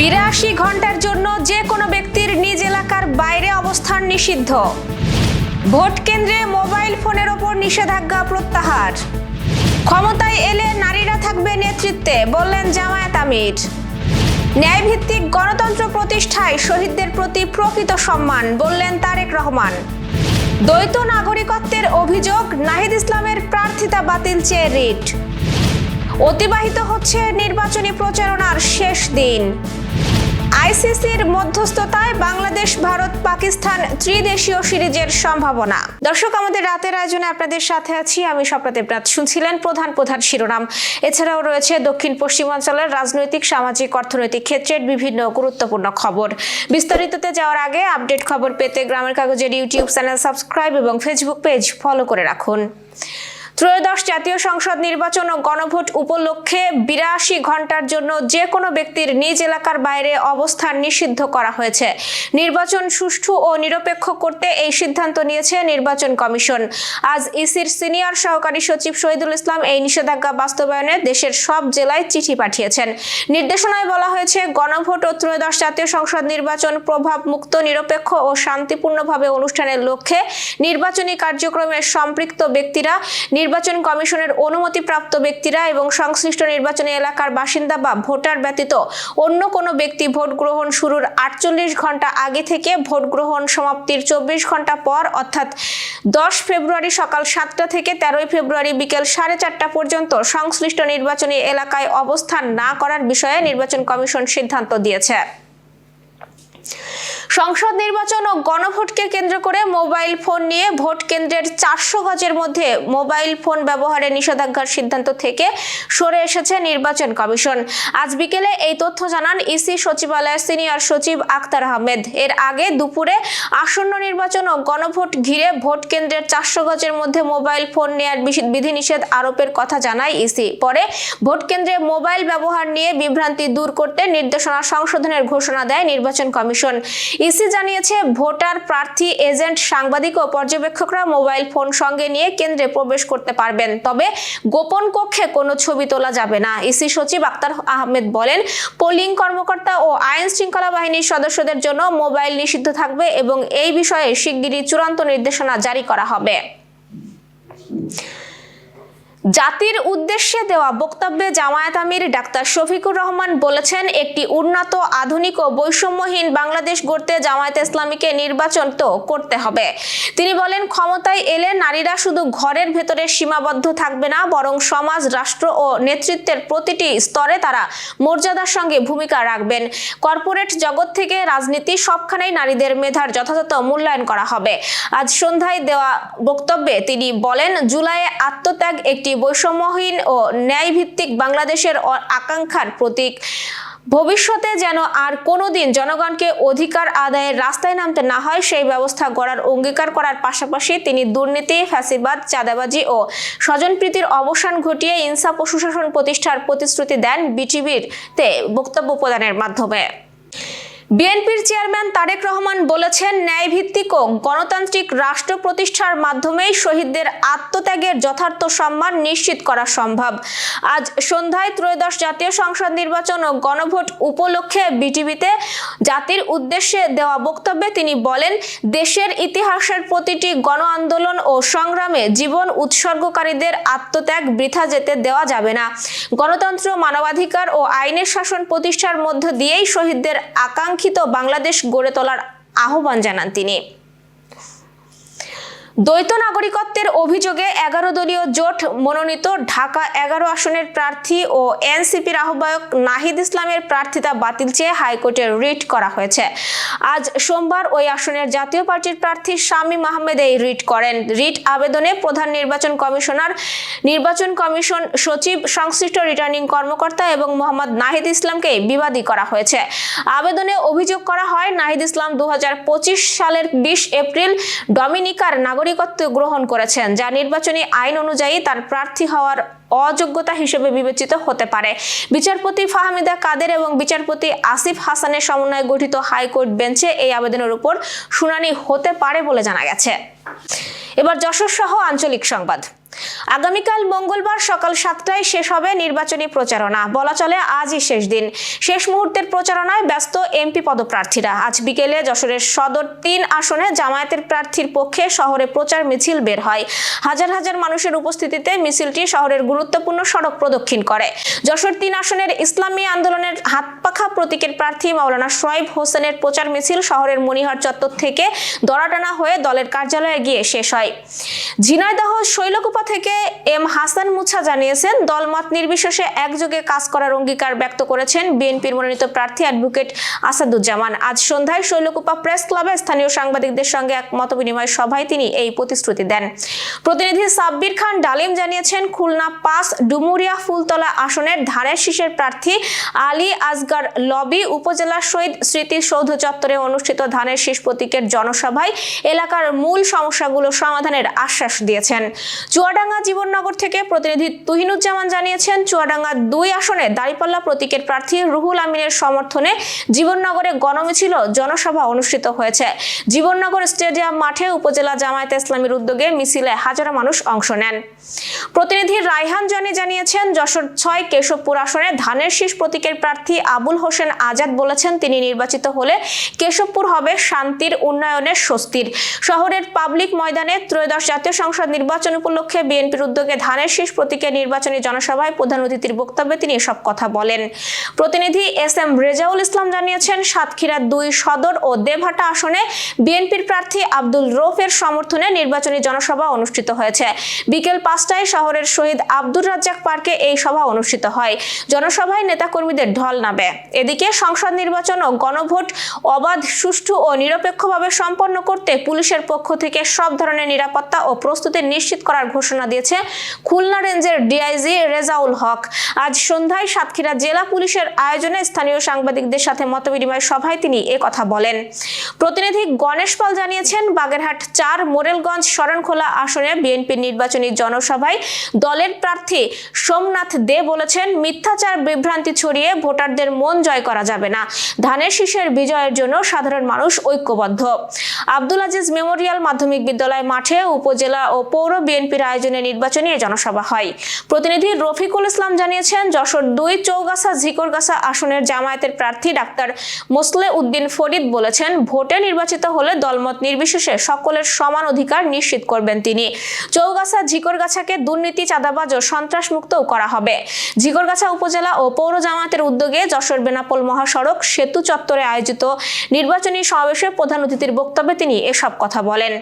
বিরাশি ঘণ্টার জন্য যে কোনো ব্যক্তির নিজ এলাকার বাইরে অবস্থান নিষিদ্ধ। ভোট কেন্দ্রে মোবাইল ফোনের ওপর নিষেধাজ্ঞা প্রত্যাহার। ক্ষমতায় এলে নারীরা থাকবে নেতৃত্বে, বললেন জামায়াত আমির। ন্যায়ভিত্তিক গণতন্ত্র প্রতিষ্ঠায় শহীদদের প্রতি প্রকৃত সম্মান, বললেন তারেক রহমান। দ্বৈত নাগরিকত্বের অভিযোগ, নাহিদ ইসলামের প্রার্থিতা বাতিল চেয়ে রিট। অতিবাহিত হচ্ছে নির্বাচনী প্রচারণার শেষ দিন। আইসিসির মধ্যস্থতায় বাংলাদেশ, ভারত, পাকিস্তান ত্রিদেশীয় সিরিজের সম্ভাবনা। দর্শক, আমাদের রাতের আয়োজনে আপনাদের সাথে আছি। আমি স্বপ্নদেব রাত শুনছিলেন প্রধান প্রধান শিরোনাম। এছাড়াও রয়েছে দক্ষিণ পশ্চিমাঞ্চলের রাজনৈতিক, সামাজিক, অর্থনৈতিক ক্ষেত্রের বিভিন্ন গুরুত্বপূর্ণ খবর। বিস্তারিততে যাওয়ার আগে আপডেট খবর পেতে গ্রামের কাগজের ইউটিউব চ্যানেল সাবস্ক্রাইব এবং ফেসবুক পেজ ফলো করে রাখুন। ত্রয়োদশ জাতীয় সংসদ নির্বাচন ও গণভোট উপলক্ষে বিরাশি ঘণ্টার জন্য যে কোনো ব্যক্তির নিজ এলাকার বাইরে অবস্থান নিষিদ্ধ করা হয়েছে। নির্বাচন সুষ্ঠু ও নিরপেক্ষ করতে এই সিদ্ধান্ত নিয়েছে নির্বাচন কমিশন। আজ ইসির সিনিয়র সহকারী সচিব শহীদুল ইসলাম এই নিষেধাজ্ঞা বাস্তবায়নে দেশের সব জেলায় চিঠি পাঠিয়েছেন। নির্দেশনায় বলা হয়েছে, গণভোট ও ত্রয়োদশ জাতীয় সংসদ নির্বাচন প্রভাব মুক্ত নিরপেক্ষ ও শান্তিপূর্ণভাবে অনুষ্ঠানের লক্ষ্যে নির্বাচনী কার্যক্রমে সম্পৃক্ত ব্যক্তিরা নির্বাচন কমিশনের অনুমতিপ্রাপ্ত ব্যক্তিরা এবং সংশ্লিষ্ট নির্বাচনী এলাকার বাসিন্দা বা ভোটার ব্যতীত অন্য কোনো ব্যক্তি ভোট গ্রহণ শুরুর আটচল্লিশ ঘণ্টা আগে থেকে ভোট গ্রহণ সমাপ্তির চব্বিশ ঘণ্টা পর, অর্থাৎ দশ ফেব্রুয়ারি সকাল সাতটা থেকে তেরোই ফেব্রুয়ারি বিকেল সাড়ে চারটা পর্যন্ত সংশ্লিষ্ট নির্বাচনী এলাকায় অবস্থান না করার বিষয়ে নির্বাচন কমিশন সিদ্ধান্ত দিয়েছে। সংসদ নির্বাচন ও গণভোটকে কেন্দ্র করে মোবাইল ফোন নিয়ে ভোট কেন্দ্রের চারশো গজের মধ্যে মোবাইল ফোন ব্যবহারের নিষেধাজ্ঞার সিদ্ধান্ত থেকে সরে এসেছে নির্বাচন কমিশন। আজ বিকেলে এই তথ্য জানান ইসি সচিবালয়ের সিনিয়র সচিব আক্তার আহমেদ। এর আগে দুপুরে আসন্ন নির্বাচন ও গণভোট ঘিরে ভোট কেন্দ্রের চারশো গজের মধ্যে মোবাইল ফোন নেয়ার বিধিনিষেধ আরোপের কথা জানায় ইসি। পরে ভোট কেন্দ্রে মোবাইল ব্যবহার নিয়ে বিভ্রান্তি দূর করতে নির্দেশনা সংশোধনের ঘোষণা দেয় নির্বাচন কমিশন। ইসি জানিয়েছে, ভোটার, প্রার্থী, এজেন্ট, সাংবাদিক ও পর্যবেক্ষকরা মোবাইল ফোন সঙ্গে নিয়ে কেন্দ্রে প্রবেশ করতে পারবেন। তবে গোপন কক্ষে কোনো ছবি তোলা যাবে না। ইসি সচিব আক্তার আহমেদ বলেন, পোলিং কর্মকর্তা ও আইন শৃঙ্খলা বাহিনীর সদস্যদের জন্য মোবাইল নিষিদ্ধ থাকবে এবং এই বিষয়ে শিগগিরই চূড়ান্ত নির্দেশনা জারি করা হবে। জাতির উদ্দেশ্যে দেওয়া বক্তব্যে জামায়াত আমির ডাক্তার শফিকুর রহমান বলেছেন, একটি উন্নত, আধুনিক ও বৈষম্যহীন বাংলাদেশ গড়তে জামায়াত ইসলামীকে নির্বাচন তো করতে হবে। তিনি বলেন, ক্ষমতায় এলে নারীরা শুধু ঘরের ভেতরে সীমাবদ্ধ থাকবে না, বরং সমাজ, রাষ্ট্র ও নেতৃত্বের প্রতিটি স্তরে তারা মর্যাদার সঙ্গে ভূমিকা রাখবেন। কর্পোরেট জগৎ থেকে রাজনীতি সবখানেই নারীদের মেধার যথাযথ মূল্যায়ন করা হবে। আজ সন্ধ্যায় দেওয়া বক্তব্যে তিনি বলেন, জুলাইয়ে আত্মত্যাগ একটি বৈষম্যহীন ও ন্যায়ভিত্তিক বাংলাদেশের আকাঙ্ক্ষার প্রতীক। ভবিষ্যতে যেন আর কোনোদিন জনগণকে অধিকার আদায়ের রাস্তায় নামতে না হয়, সেই ব্যবস্থা গড়ার অঙ্গীকার করার পাশাপাশি তিনি দুর্নীতি, ফ্যাসিবাদ, চাঁদাবাজি ও স্বজনপ্রীতির অবসান ঘটিয়ে ইনসাফ ও সুশাসন প্রতিষ্ঠার প্রতিশ্রুতি দেন বিটিভির তে বক্তব্য প্রদানের মাধ্যমে। বিএনপির চেয়ারম্যান তারেক রহমান বলেছেন, ন্যায়ভিত্তিক ও গণতান্ত্রিক রাষ্ট্র প্রতিষ্ঠার মাধ্যমেই শহীদদের আত্মত্যাগের যথার্থ সম্মান নিশ্চিত করা সম্ভব। আজ সন্ধ্যায় ত্রয়োদশ জাতীয় সংসদ নির্বাচন ও গণভোট উপলক্ষে বিটিভিতে জাতির উদ্দেশ্যে দেওয়া বক্তব্যে তিনি বলেন, দেশের ইতিহাসের প্রতিটি গণ আন্দোলন ও সংগ্রামে জীবন উৎসর্গকারীদের আত্মত্যাগ বৃথা যেতে দেওয়া যাবে না। গণতন্ত্র, মানবাধিকার ও আইনের শাসন প্রতিষ্ঠার মধ্য দিয়েই শহীদদের আকাঙ্ক্ষিত বাংলাদেশ গড়ে তোলার আহ্বান জানান তিনি। দ্বৈত নাগরিকত্বের অভিযোগে এগারো দলীয় জোট মনোনীত ঢাকা এগারো আসনের প্রার্থী ও এনসিপির আহ্বায়ক নাহিদ ইসলামের প্রার্থিতা বাতিল চেয়ে হাইকোর্টে রিট করা হয়েছে। আজ সোমবার ওই আসনের জাতীয় পার্টির প্রার্থী শামীম আহমেদ এই রিট করেন। রিট আবেদনে প্রধান নির্বাচন কমিশনার, নির্বাচন কমিশন সচিব, সংশ্লিষ্ট রিটার্নিং কর্মকর্তা এবং মোহাম্মদ নাহিদ ইসলামকে বিবাদী করা হয়েছে। আবেদনে অভিযোগ করা হয়, নাহিদ ইসলাম দু হাজার পঁচিশ সালের বিশ এপ্রিল ডমিনিকার নাগরিকত্ব গ্রহণ করেছেন, যা নির্বাচনী আইন অনুযায়ী তার প্রার্থী হওয়ার অযোগ্যতা হিসেবে বিবেচিত হতে পারে। বিচারপতি ফাহমিদা কাদের এবং বিচারপতি আসিফ হাসানের সমন্বয়ে গঠিত হাইকোর্ট বেঞ্চে এই আবেদনের উপর শুনানি হতে পারে বলে জানা গেছে। এবার যশোর সহ আঞ্চলিক সংবাদ। আগামীকাল মঙ্গলবার সকাল সাতটায় শেষ হবে নির্বাচনী প্রচারণা। বলা চলে আজই শেষ দিন। শেষ মুহূর্তের প্রচারণায় ব্যস্ত এমপি পদপ্রার্থীরা। আজ বিকেলে যশোরের সদর তিন আসনে জামায়াতের প্রার্থীর পক্ষে শহরে প্রচার মিছিল বের হয়। হাজার হাজার মানুষের উপস্থিতিতে মিছিলটি শহরের গুরুত্বপূর্ণ সড়ক প্রদক্ষিণ করে। যশোর তিন আসনের ইসলামী আন্দোলনের হাতপাখা প্রতীকের প্রার্থী মাওলানা সোয়াইব হোসেনের প্রচার মিছিল শহরের মনিহার চত্বর থেকে দরাটানা হয়ে দলের কার্যালয়ে গিয়ে শেষ হয়। ঝিনাইদহ শৈলকুপা থেকে এম হাসান মুছা জানিয়েছেন, দলমত নির্বিশেষে একযোগে কাজ করার অঙ্গীকার ব্যক্ত করেছেন বিএনপির মনোনীত প্রার্থী অ্যাডভোকেট আসাদুজ্জামান। আজ সন্ধ্যায় শৈলকুপা প্রেস ক্লাবে স্থানীয় সাংবাদিকদের সঙ্গে এক মতবিনিময় সভায় তিনি এই প্রতিশ্রুতি দেন। প্রতিনিধি সাব্বির খান ডালিম জানিয়েছেন, খুলনা পাস ডুমুরিয়া ফুলতলা আসনের ধানের শীষের প্রার্থী আলী আজগার লবি উপজেলা শহীদ স্মৃতিসৌধ চত্বরে অনুষ্ঠিত ধানের শীষ প্রতীকের জনসভায় এলাকার মূল সমস্যাগুলো সমাধানের আশ্বাস দিয়েছেন। চুয়াডাঙ্গা জীবননগর থেকে প্রতিনিধি তুহিনুজ্জামান জানিয়েছেন, চুয়াডাঙ্গা দুই আসনে দাঁড়িপাল্লা প্রতীকের প্রার্থী রুহুল আমিনের সমর্থনে জীবননগরে গণমিছিল জনসভা অনুষ্ঠিত হয়েছে। জীবননগর স্টেডিয়াম মাঠে উপজেলা জামায়াতে ইসলামীর উদ্যোগে মিছিলে হাজারো মানুষ অংশ নেন। প্রতিনিধি রায়হান জনি জানিয়েছেন, যশোর ছয় কেশবপুর আসনে ধানের শীষ প্রতীকের প্রার্থী আবুল হোসেন আজাদ বলেছেন, তিনি নির্বাচিত হলে কেশবপুর হবে শান্তির উন্নয়নের স্বস্তির। শহরের পাবলিক ময়দানে ত্রয়োদশ জাতীয় সংসদ নির্বাচন উপলক্ষে বিএনপির উদ্যোগে ধানের শীষ প্রতীকের নির্বাচনী জনসভায় প্রধান অতিথির বক্তব্যে তিনি এসব কথা বলেন। প্রতিনিধি এস এম রেজাউল ইসলাম জানিয়েছেন, সাতক্ষীরা দুই সদর ও দেবহাটা আসনে বিএনপির প্রার্থী আব্দুল রৌফের সমর্থনে নির্বাচনী জনসভা অনুষ্ঠিত হয়েছে। বিকেল পাঁচটায় শহরের শহীদ আব্দুর রাজ্জাক পার্কে এই সভা অনুষ্ঠিত হয়। জনসভায় নেতাকর্মীদের ঢল নামে। এদিকে সংসদ নির্বাচন ও গণভোট অবাধ, সুষ্ঠু ও নিরপেক্ষভাবে সম্পন্ন করতে পুলিশের পক্ষ থেকে সব ধরনের নিরাপত্তা ও প্রস্তুতি নিশ্চিত করার ঘোষণা দিয়েছে খুলনা রেঞ্জের ডিআইজি রেজাউল হক। আজ সন্ধ্যায় সাতক্ষীরা জেলা পুলিশের আয়োজনে স্থানীয় সাংবাদিকদের সাথে মতবিনিময় সভায় তিনি কথা বলেন। প্রতিনিধি গণেশ পাল জানিয়েছেন, বাগেরহাট চার, মোরেলগঞ্জ, শরণখোলা আসনে বিএনপির নির্বাচনী জনসভায় দলের প্রার্থী সোমনাথ দে বলেছেন, মিথ্যাচার, বিভ্রান্তি ছড়িয়ে ভোটারদের মন জয় করা যাবে না। ধানের শীষের বিজয়ের জন্য সাধারণ মানুষ ঐক্যবদ্ধ। আব্দুল আজিজ মেমোরিয়াল মাধ্যমিক বিদ্যালয় মাঠে উপজেলা ও পৌর বিএনপির আয়োজনে নির্বাচনী এ জনসভা হয়। প্রতিনিধি রফিকুল ইসলাম জানিয়েছেন, যশোর দুই চৌগাছা ঝিকরগাছা আসনের জামায়াতের প্রার্থী ডাক্তার মোসলে উদ্দিন ফরিদ বলেছেন, ভোটে নির্বাচিত হলে দলমত নির্বিশেষে সকলের সমান অধিকার নিশ্চিত করবেন তিনি। চৌগাছা ঝিকরগাছাকে দুর্নীতি, চাঁদাবাজ ও সন্ত্রাস মুক্তও করা হবে। ঝিকরগাছা উপজেলা ও পৌর জামায়াতের উদ্যোগে যশোর বেনাপোল মহাসড়ক সেতু চত্বরে আয়োজিত নির্বাচনী সমাবেশে প্রধান অতিথির বক্তব্যে তিনি এসব কথা বলেন।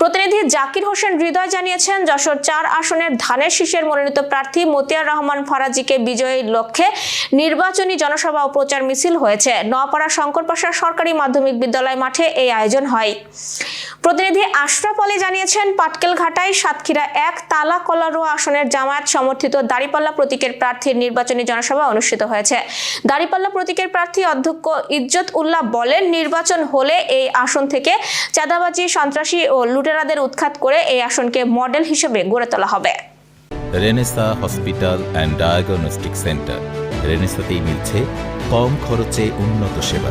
প্রতিনিধি জাকির হোসেন হৃদয় জানিয়েছেন, যশোর চার আসনের ধানের শীষের মনোনীত প্রার্থী মতিয়ার রহমান ফরাজিকে বিজয়ীর লক্ষ্যে নির্বাচনী জনসভা ও প্রচার মিছিল হয়েছে। নোয়াপাড়া শঙ্করপাশা সরকারি মাধ্যমিক বিদ্যালয় মাঠে এই আয়োজন হয়। প্রতিনিধি আশরাফ আলী জানিয়েছেন, পাটকেল ঘাটায় সাতক্ষীরা এক, তালা কলারোয়া আসনের জামায়াত সমর্থিত দাড়িপাল্লা প্রতীকের প্রার্থীর নির্বাচনী জনসভা অনুষ্ঠিত হয়েছে। দাড়িপাল্লা প্রতীকের প্রার্থী অধ্যক্ষ ইজ্জত উল্লাহ বলেন, নির্বাচন হলে এই আসন থেকে চাঁদাবাজি, সন্ত্রাসী ও লুটেরাদের উৎখাত করে এই আসনকে মডেল হিসেবে গড়ে তোলা হবে। Renaissance hospital and diagnostic centre. রেনেসাতেই মিলছে কম খরচে উন্নত সেবা।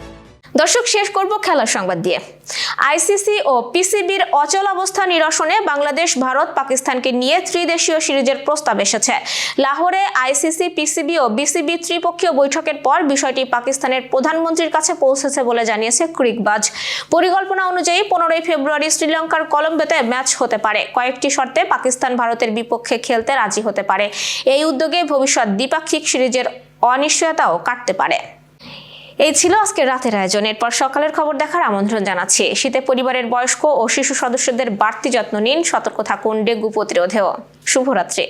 দর্শক, শেষ করব খেলার সংবাদ দিয়ে। আইসিসি ও পিসিবির অচল অবস্থা নিরসনে বাংলাদেশ, ভারত, পাকিস্তানকে নিয়ে ত্রিদেশীয় সিরিজের প্রস্তাব এসেছে। লাহোরে আইসিসি, পিসিবি ও বিসিবি ত্রিপক্ষীয় বৈঠকের পর বিষয়টি পাকিস্তানের প্রধানমন্ত্রীর কাছে পৌঁছেছে বলে জানিয়েছে ক্রিকবাজ। পরিকল্পনা অনুযায়ী পনেরোই ফেব্রুয়ারি শ্রীলঙ্কার কলম্বোতে ম্যাচ হতে পারে। কয়েকটি শর্তে পাকিস্তান ভারতের বিপক্ষে খেলতে রাজি হতে পারে। এই উদ্যোগে ভবিষ্যৎ দ্বিপাক্ষিক সিরিজের অনিশ্চয়তাও কাটতে পারে। এই ছিল আজকে রাতের আয়োজন। এরপর সকালের খবর দেখার আমন্ত্রণ জানাচ্ছি। শীতে পরিবারের বয়স্ক ও শিশু সদস্যদের বাড়তি যত্ন নিন, সতর্ক থাকুন ডেঙ্গু প্রতিরোধেও। শুভরাত্রি।